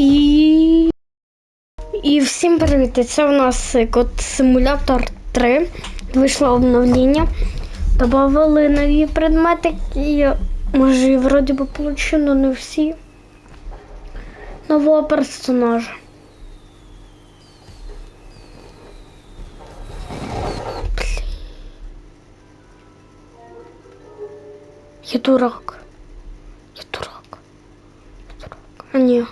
І. І всім привіт! Це у нас код симулятор 3. Вийшло обновлення. Добавили нові предмети, і може і вроді би получу, але не всі. Нового персонажа. Я дурак. Я дурак. Я дурак. А ні.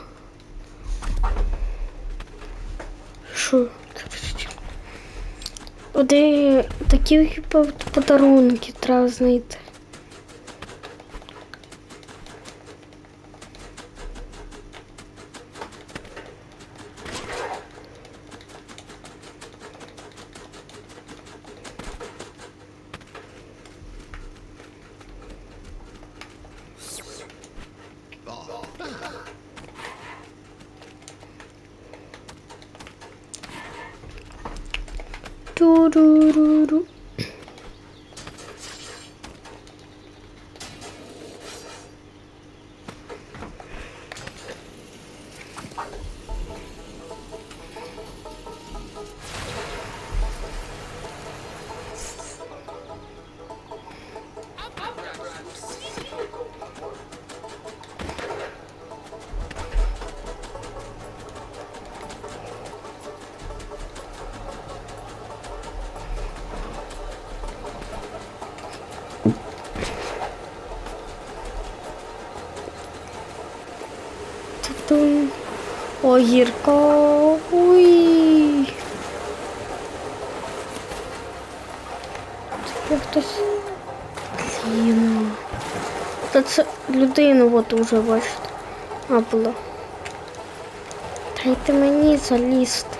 Що? Де такі подарунки треба знайти. Огірко. Уй. Це хтось. Блін. Та це людину от уже бачите. А було. Дайте мені залізти.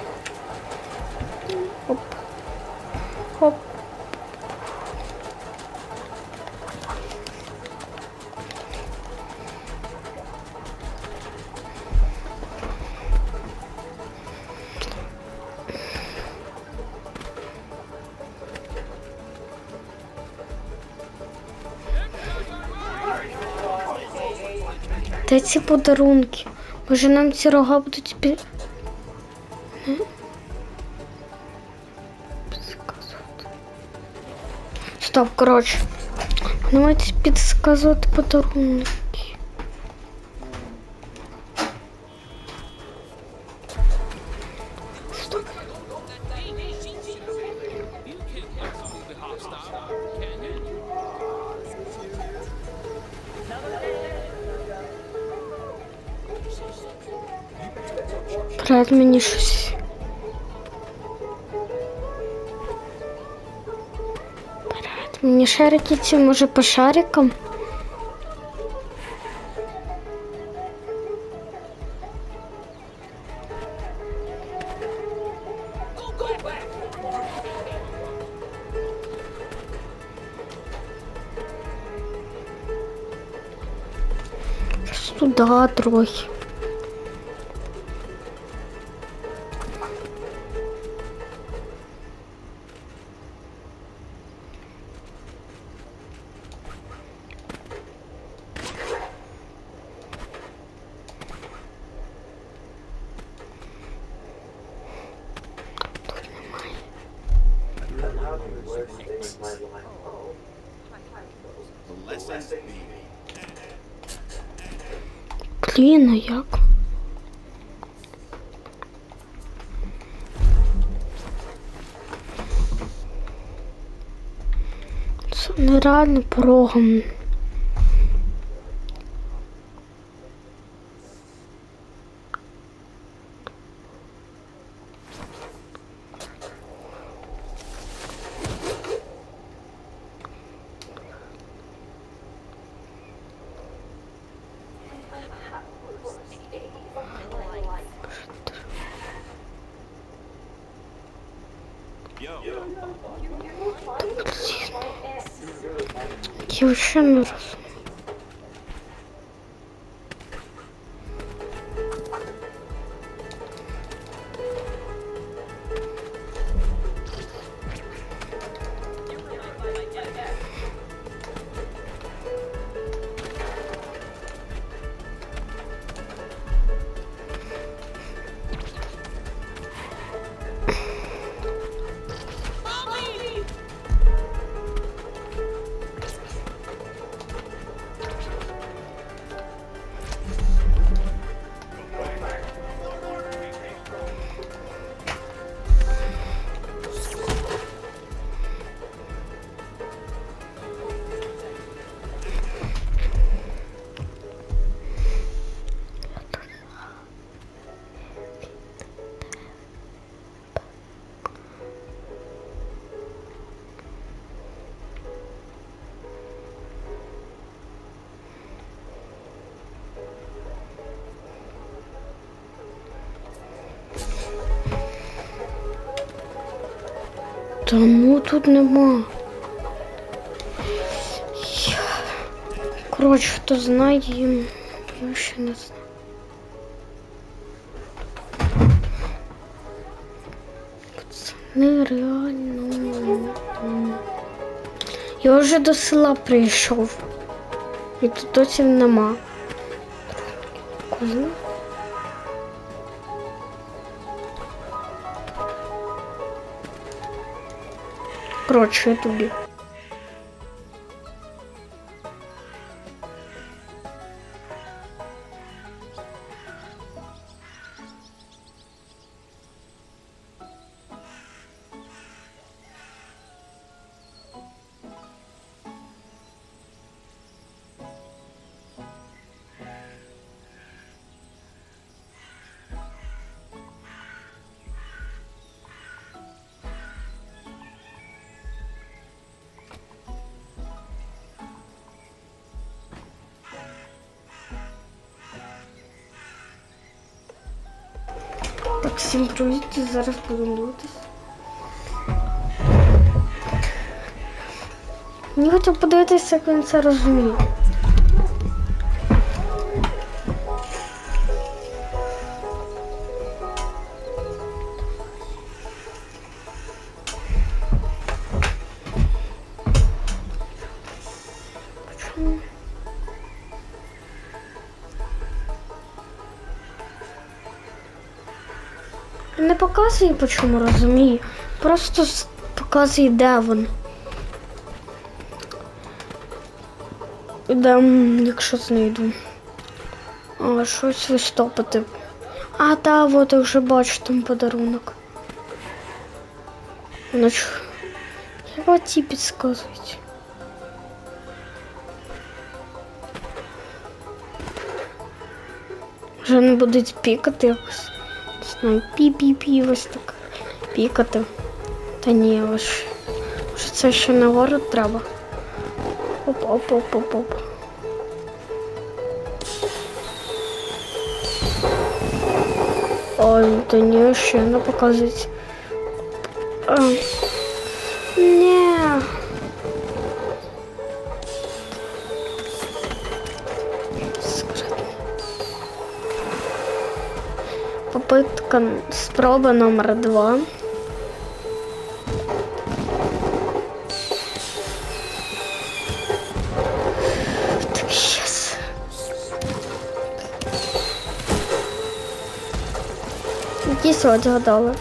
Де ці подарунки? Може нам ці рога будуть під... Стоп, коротше. Давайте підсказувати подарунки. Шарики ці може по шарикам? Сюда трохи. Блін, а як? Це нереально порогом. Я Та ну тут нема. Я... Коротше, хто знає, я ще не знаю. Пацани, реально. Я вже до села прийшов. І тут досі нема. Коли? Коротше, тобі. Всім привіт, зараз будемо дивитися. Мені хотів подивитися, як він це розуміє. Показує, по розумію. Просто показує, де він. Де, якщо знайду. А, щось вистопити. А, та, от я вже бачу там подарунок. Воно ж... Як оці підсказують? Вже не будуть пікати якось. Знаю, пі-пі-пі, ось так пікати. Та ні, ось. Може це ще на город треба. Оп-оп-оп-оп-оп. Ой, та ні, ще не показується. Спроба номер два. Якісь от згадали.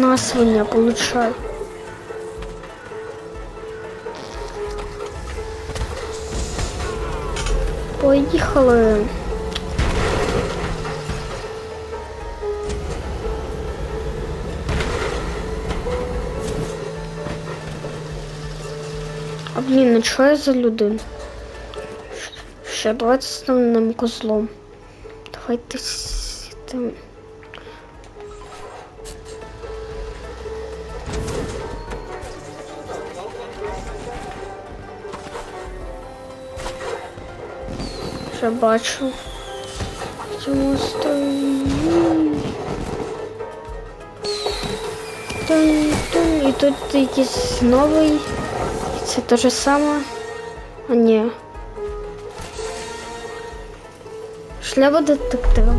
На свиня получай. Поїхали. А блін, а що я за людина? Ще давайте основним козлом. Давайте Вже бачу. Чому стоїть? Тун, тун. І тут якийсь новий. Це те же саме. А ні. Шляпа детектива.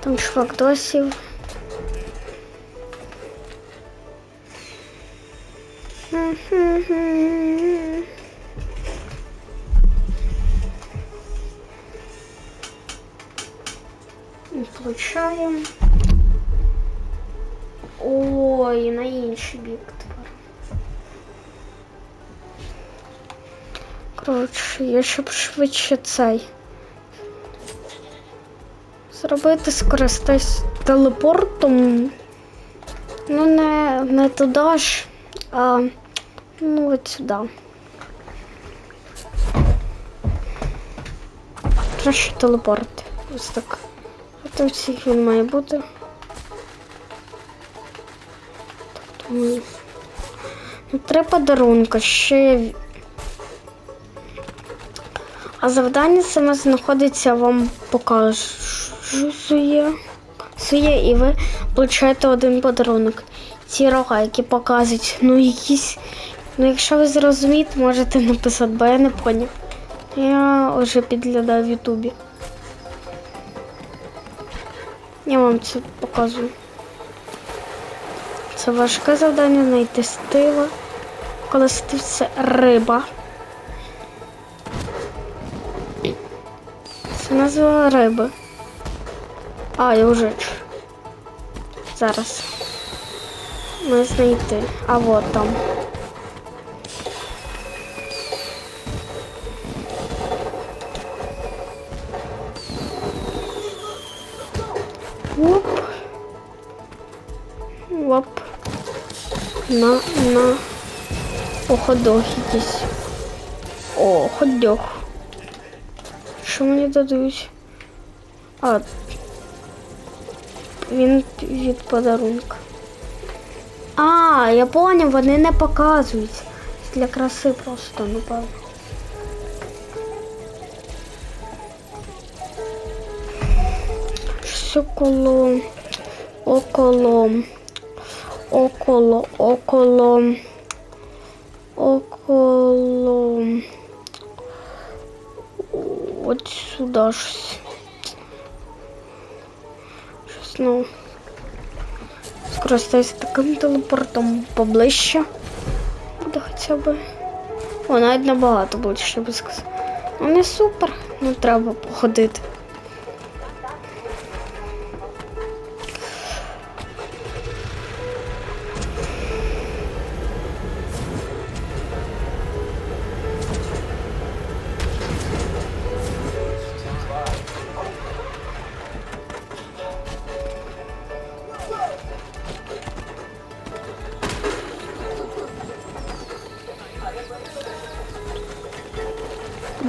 Там чувак досів. Коротше, я щоб швидше цей. зробити, скористатись телепортом. Ну, не, не туди ж, а ну от сюди. Краще телепорт. Ось так. А то всіх він має бути. Тобто Ну, три подарунка, ще. Завдання саме знаходиться, вам показує. І ви получаєте один подарунок. Ці рога, які показують, ну якісь. Ну, якщо ви зрозумієте, можете написати, бо я не поняв. Я вже підглядав в Ютубі. Я вам це показую. Це важке завдання знайти стила. Коли стив риба. Це назва риби. А, я вже. Зараз. Ми знайти. А вот там. Оп. Оп. На, на. О, якийсь. О, ходок. Що мені дадуть? А. Він від подарунка. А, я поняв, вони не показують. Для краси просто, напевно. Щось около. Около. Около, около. Около. Сюди щось. Ну. Скористаюся таким телепортом поближче. Буде хоча б. О, навіть набагато більше, я би сказав. Ну не супер, ну треба походити.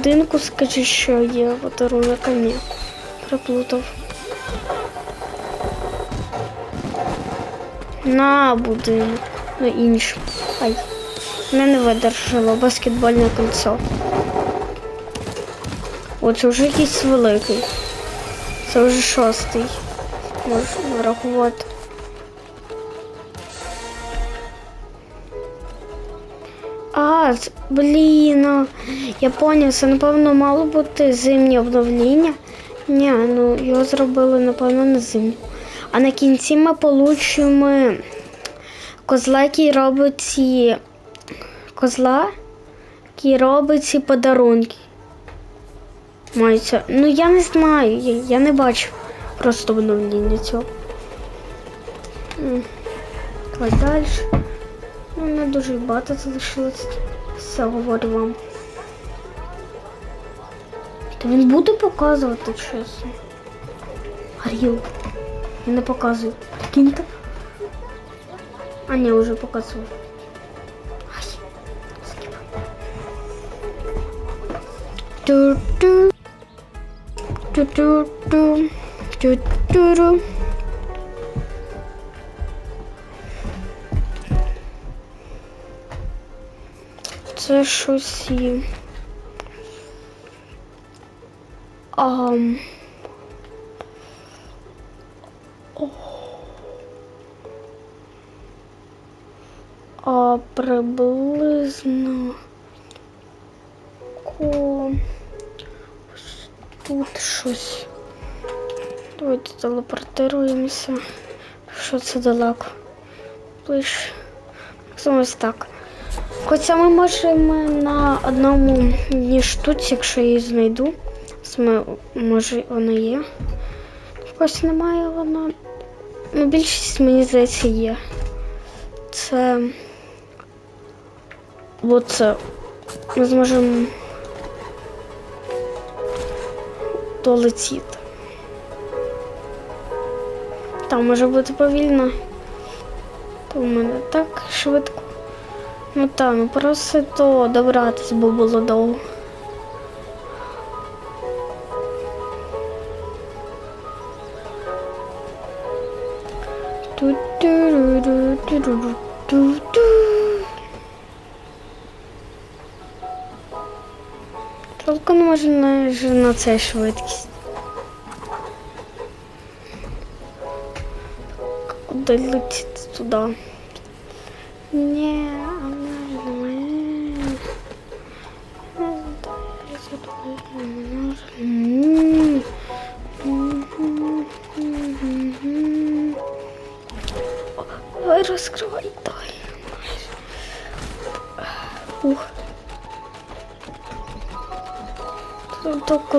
Будинку скажи, що є подарунок, а ні. Приплутав. На будинок. На іншому. Ай. Мене не видержало баскетбольне кольцо. О, це вже якийсь великий. Це вже шостий. Можна рахувати. А, блін, я поняв, це напевно мало бути зимнє обновлення. Ні, ну його зробили, напевно, на зимню. А на кінці ми получимо козла, який робить ці козла, який робить ці подарунки. Мається. Ну я не знаю, я, я не бачу просто обновлення цього. Давай далі. Ну, не дуже багато залишилось. Все говорю вам. Та він буде показувати, чесно. Гаріл. Він не показує. Прикиньте. А ні, вже показував. Ай. скіп. Ту-ту. Ту-ту-ту. Ту-ту-ру. Це щось і. О. А приблизно ось тут щось. Давайте телепортируємося. Що це далеко? Ближче. Ось так. Хоча ми можемо на одному дні штуці, якщо я її знайду. Саме, може вона є. Ось немає вона. Ну, більшість, мені здається, є. Це. Оце. Ми зможемо долетіти. Там може бути повільно. То в мене так швидко. Ну та, ну просто то добратись, бо було довго. Ту-ту-ру-ру-ту-ру-ру-ту-ту. Толку не може на, ж- на цей швидкість. Куди летіти туди? Ні,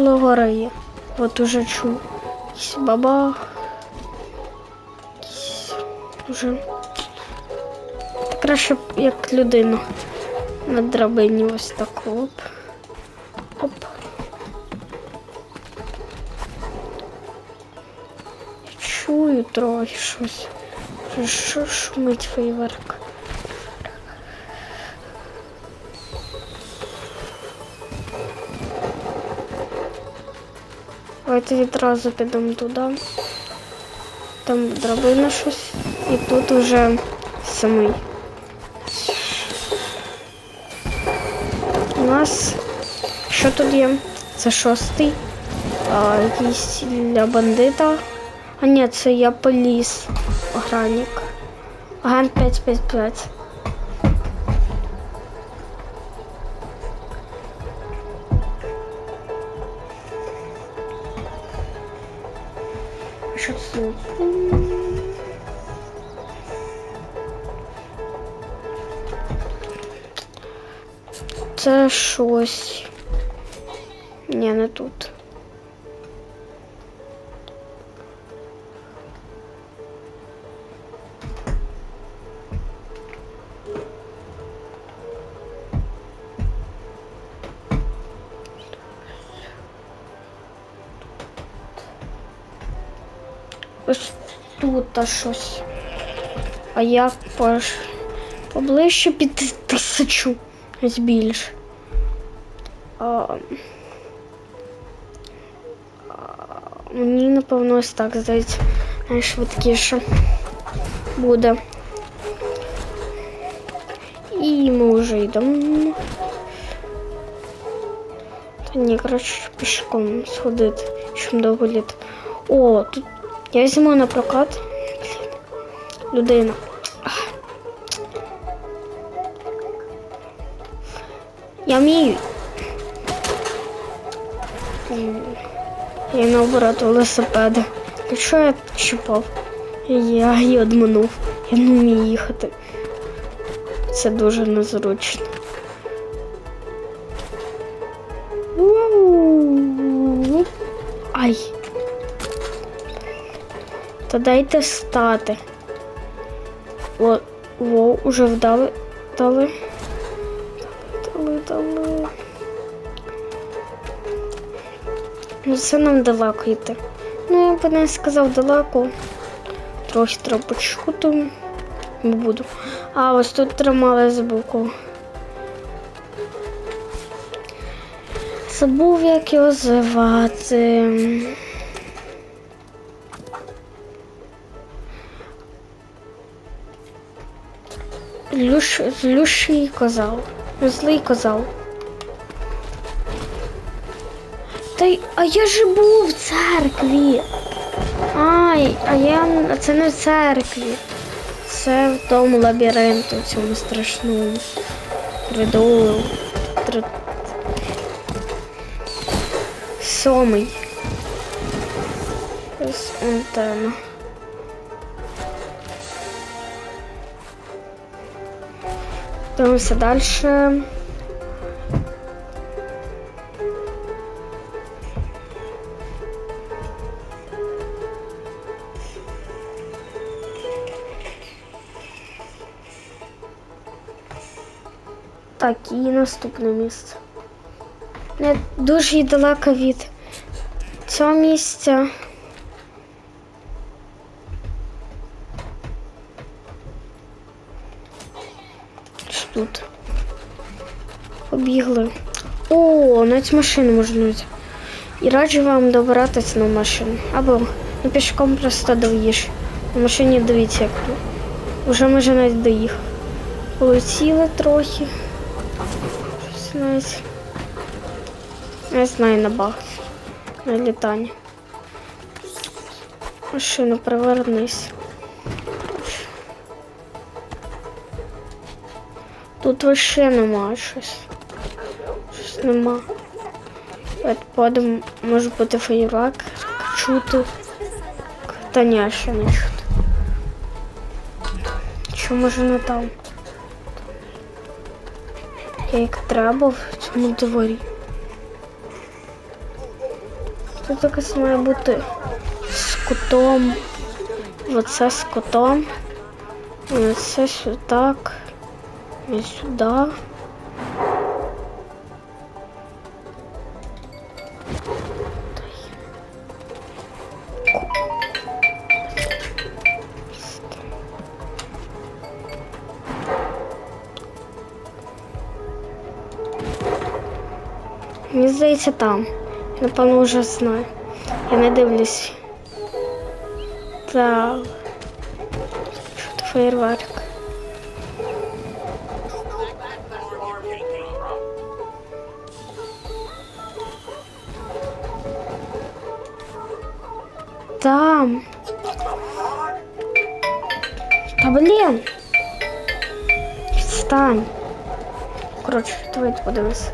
Коло гори. От уже чув. Якийсь. Якийсь Уже. Краще як людина. На драбині ось так оп. Оп. Чую трохи щось. Що шумить фейверк. Давайте відразу підемо туди. Там драбина щось. І тут уже самий. У нас що тут є? Це шостий. А, якийсь для бандита. А ні, це я поліс. Охранник. Агент 555. Це щось. Ні, не тут. Ось тут щось. А я поближче під тисячу ось більше. А... а, Мені, напевно, ось так здається. Найшвидкіше буде. І ми вже йдемо. Та ні, коротше, пішком сходити, щоб довго літ. О, тут я візьму на прокат. Блін. Людина. Я вмію. М, Я наоборот велосипеда. Що я чіпав? Я її одминув. Я не вмію їхати. Це дуже незручно. Ай. Та дайте стати. О, во, уже вдали. Дали. Дали. Ну, це нам далеко йти. Ну, я б не сказав далеко. Трохи треба почути. Не буду. А, ось тут тримали збоку. Забув, як його звати. Люш, злющий козал. Злий козал. Та й, а я ж був в церкві. Ай, а я а це не в церкві. Це в тому лабіринту, в цьому страшному коридору. Тр- Сьомий. Ось. Дивимося далі. Так, і наступне місце. Не дуже далеко від цього місця. Навіть машину можна взяти. І раджу вам добиратись на машину. Або ну, пішком просто доїж. На машині дивіться, як. Уже майже навіть доїхав. Полетіли трохи. Щось навіть. Не знаю на баг. На літання. Машину перевернись. Тут вообще нема щось. Щось нема. От подум може бути фейерверк чути. Та ні, ще не чути. Що може не там? Як треба в цьому дворі. Тут якось має бути з кутом. Оце з кутом. Оце сюди так. І сюди. Мені здається там. Я, Напевно, вже знаю. Я не дивлюсь. Так. Що це фейерверк? Там. Та блін. Встань. Коротше, давайте подивимось.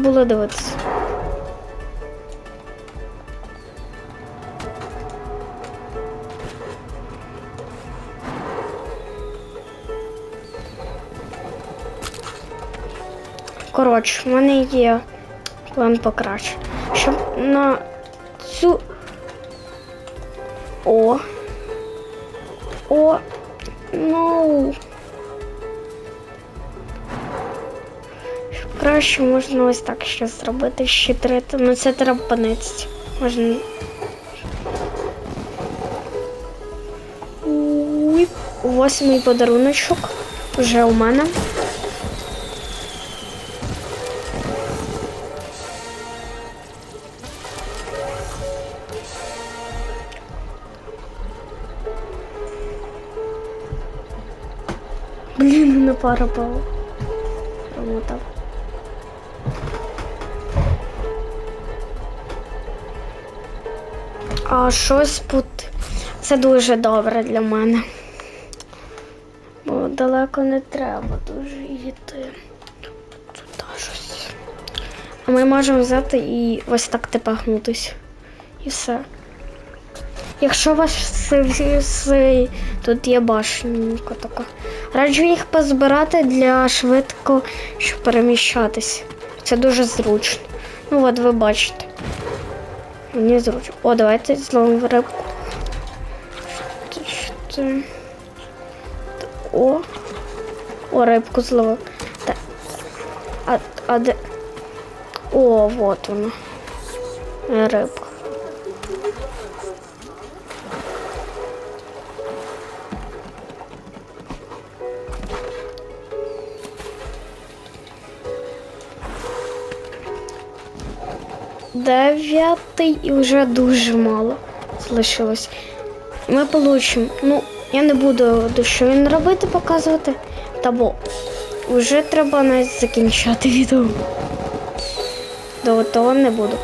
Було дивитися. Коротше, в мене є план покраще. Щоб на цю. О. О. Ну. Щоб краще можна ось так ще зробити, щитрити. Ну це треба понести. Можна. Восьмий подаруночок вже у мене. Блін, мене пара пала. А щось тут. Це дуже добре для мене. Бо далеко не треба дуже йти. Тут щось. А ми можемо взяти і ось так типагнутись. І все. Якщо вас тут є башенька така. Раджу їх позбирати для швидко щоб переміщатись. Це дуже зручно. Ну от ви бачите. Мені зручно. О, давайте зловимо рибку. Що це? О. О, рибку зловив. Так. А, а де? О, вот вона. Е, Рибка. Дев'ятий і вже дуже мало залишилось. Ми получимо. Ну, я не буду що він робити, показувати. Та бо вже треба навіть закінчати відео. До того не буду.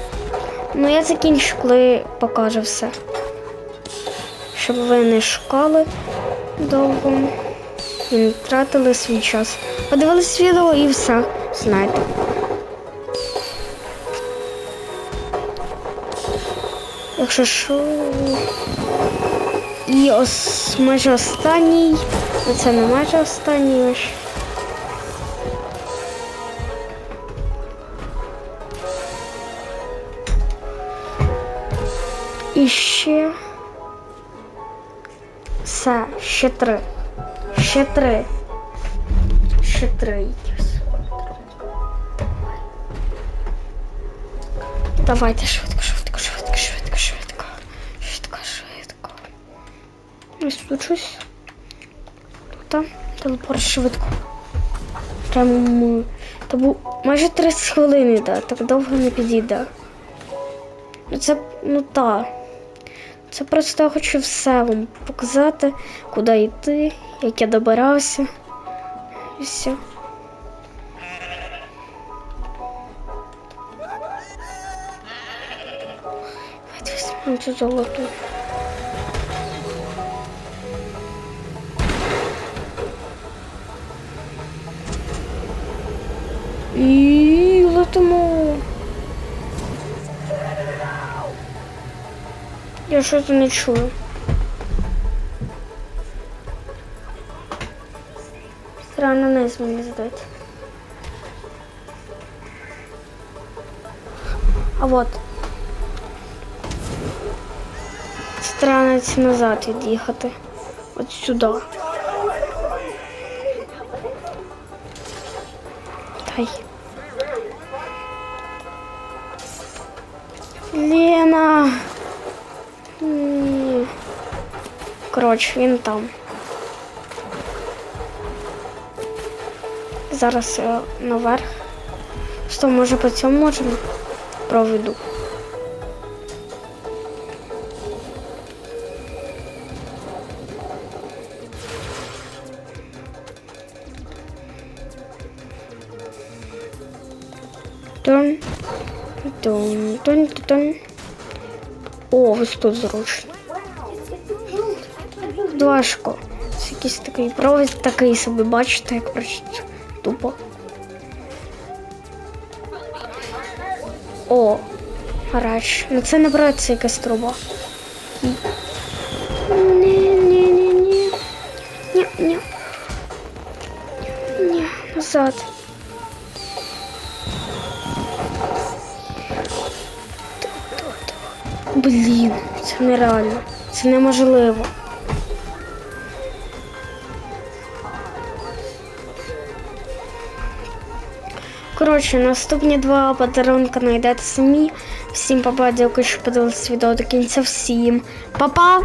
Ну, я закінчу, коли покажу все. Щоб ви не шукали довго і не тратили свій час. Подивились відео і все знаєте. Якщо що. І ос... майже останній. Ну, Це не майже останній ось. І ще. Все, ще три. Ще три. Ще три якісь. Давайте швидко, швидко, швидко, швидко, Ось тут щось. Тут телепорт швидко. Прямо та бу майже 30 хвилин йде, так довго не підійде. Ну це ну та. Це просто я хочу все вам показати, куди йти, як я добирався. І все. Давайте візьмемо цю золоту. Я щось не чую. Странно низ мені здається. А вот. Странець назад від'їхати. От сюди. Дай. Лена. Коротше, він там. Зараз я наверх. Що, може по цьому можемо проведу? Тун, тун, тун, тун. О, ось тут зручно. Важко. Це якийсь такий провід такий собі, бачите, як просто тупо. О, гараж. Ну це не це якась труба. Ні, ні, ні, ні. Ні, ні. Ні, назад. Блін, це нереально. Це неможливо. Коротше, наступні два подарунки знайдете самі. Всім папа, дякую, що подивилися відео до кінця. Всім па-па!